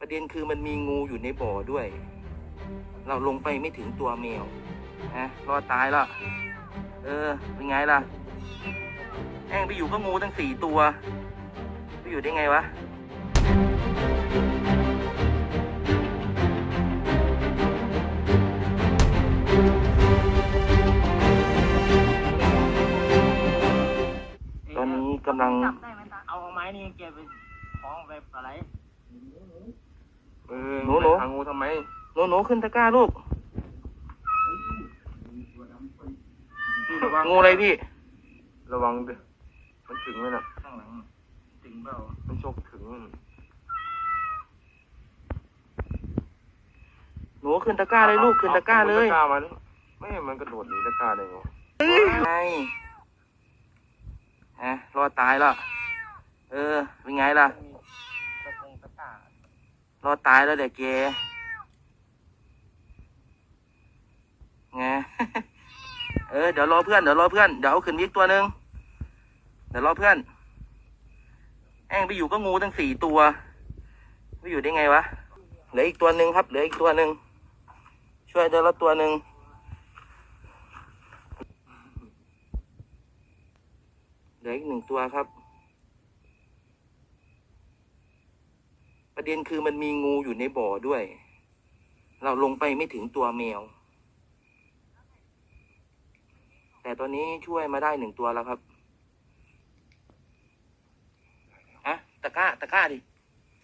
ประเด็นคือมันมีงูอยู่ในบ่อด้วย เราลงไปไม่ถึงตัวแมวนะรอดตายแล้วเออ เป็นไงล่ะแองไปอยู่ก็งูตั้งสี่ตัวไปอยู่ได้ไงวะตอนนี้กำลัง จับได้ไหมตาเอาเอาไม้นี่เก็บไปคล้องไปอะไร เออหนูหนูไปหางูทำไม หนูหนูขึ้นตะกร้าลูก พี่ระวังงูอะไรพี่ ระวังดิมันถึงไหมน่ะ ข้างหลังถึงเปล่ามันชกถึงหนูขึ้นตะกร้าเลยลูกขึ้นตะกร้าเลยตะกร้ามันไม่ มันกระโดดหนีตะกร้าได้ไงวะไงฮะรอดตายแล้ว เออ เป็นไงล่ะมีตะกงตะกร้าร รอตายแล้วเด็กเกไงเออเดี๋ยวรอเพื่อนเดี๋ยวรอเพื่อนเดี๋ยวเอาขึ้นวิกตัวหนึ่งเดี๋ยวรอเพื่อน แองไปอยู่ก็งูตั้งสี่ตัวไปอยู่ได้ไงวะเหลืออีกตัวหนึ่งครับเหลืออีกตัวหนึ่งช่วยเดี๋ยวละตัวหนึ่งเหลืออีกหนึ่งตัวครับ ประ เด็นคือมันมีงูอยู่ในบ่อด้วย เราลงไปไม่ถึงตัวแมว แต่ตอนนี้ช่วยมาได้หนึ่งตัวแล้วครับอะตะกร้าตะกร้าดิ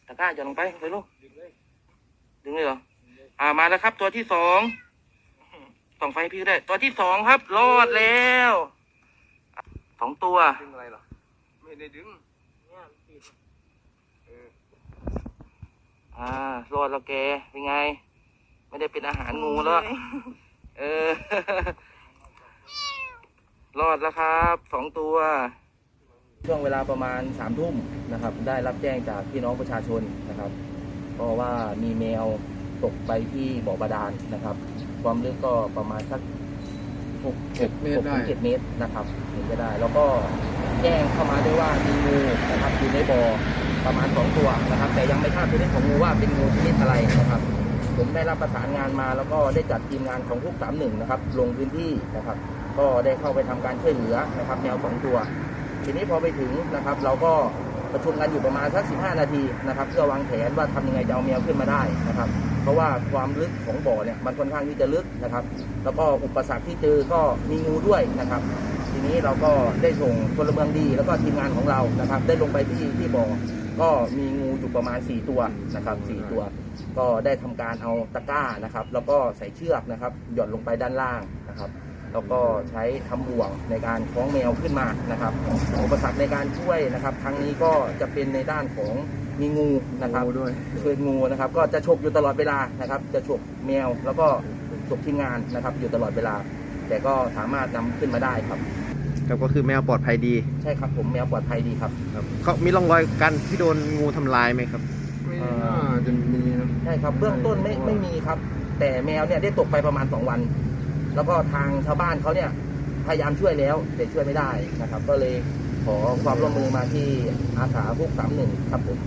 ตะกร้าอย่าลงไปไปลูกดึงเลยเหรออ่ามาแล้วครับ ตัวที่สองส่องไฟพี่ก็ได้ตัวที่สองครับ รอดแล้วสองตัวดึงอะไรเหรอไม่ได้ดึงเนี่ยติดเออ อ่ารอดแล้วแกเป็นไง ไม่ได้เป็นอาหารงูแล้ว เออ รอดแล้วครับสองตัว ช่วงเวลาประมาณสามทุ่มนะครับ ได้รับแจ้งจากพี่น้องประชาชนนะครับก็ว่ามีแมวตกไปที่บ่อบาดาลนะครับ ความลึกก็ประมาณสักหกเจ็ดเมตรหกได้ถึงเจ็ดเมตรนะครับถึงจะได้ แล้วก็แจ้งเข้ามาด้วยว่ามีงูนะครับอยู่ในบ่อ ประมาณสองตัวนะครับ แต่ยังไม่ทราบชนิดของงูว่าเป็นงูชนิดอะไรนะครับ ผมได้รับประสานงานมาแล้วก็ได้จัดทีมงานของทุกสามหนึ่งนะครับ ลงพื้นที่นะครับ ก็ได้เข้าไปทำการช่วยเหลือนะครับ แมวสองตัว ทีนี้พอไปถึงนะครับ เราก็ประชุมกันอยู่ประมาณสัก 15 นาทีนะครับ เพื่อวางแผนว่าทำยังไงจะเอาแมวขึ้นมาได้นะครับ เพราะว่าความลึกของบ่อเนี่ยมันค่อนข้างที่จะลึกนะครับ แล้วก็อุปสรรคที่เจอก็มีงูด้วยนะครับ นี้เราก็ได้ส่งพลเมืองดี แล้วก็ทีมงานของเรานะครับ ได้ลงไปที่ที่บ่อก็มีงูอยู่ประมาณ 4 ตัวนะครับ4ตัว ก็ได้ทำการเอาตะกร้านะครับ แล้วก็ใส่เชือกนะครับ หย่อนลงไปด้านล่างนะครับ แล้วก็ใช้ทำบ่วงในการคล้องแมวขึ้นมานะครับอุปสรรคในการช่วยนะครับครั้งนี้ก็จะเป็นในด้านของมีงูนะครับงูด้วยช่วยงูนะครับ ก็จะฉกอยู่ตลอดเวลานะครับ จะฉกแมวแล้วก็ฉกทีมงานนะครับ อยู่ตลอดเวลา แต่ก็สามารถนำขึ้นมาได้ครับ ครับก็คือแมวปลอดภัยดีใช่ครับผมแมวปลอดภัยดีครับครับเขามีร่องรอยการที่โดนงูทำลายไหมครับ ไม่น่าจะมีนะใช่ครับเบื้องต้นไม่ไม่มีครับ แต่แมวเนี่ยได้ตกไปประมาณสองวัน แล้วก็ทางชาวบ้านเขาเนี่ยพยายามช่วยแล้วแต่ช่วยไม่ได้นะครับ ก็เลยขอความร่วมมือมาที่อาสาพวกสามหนึ่งครับผม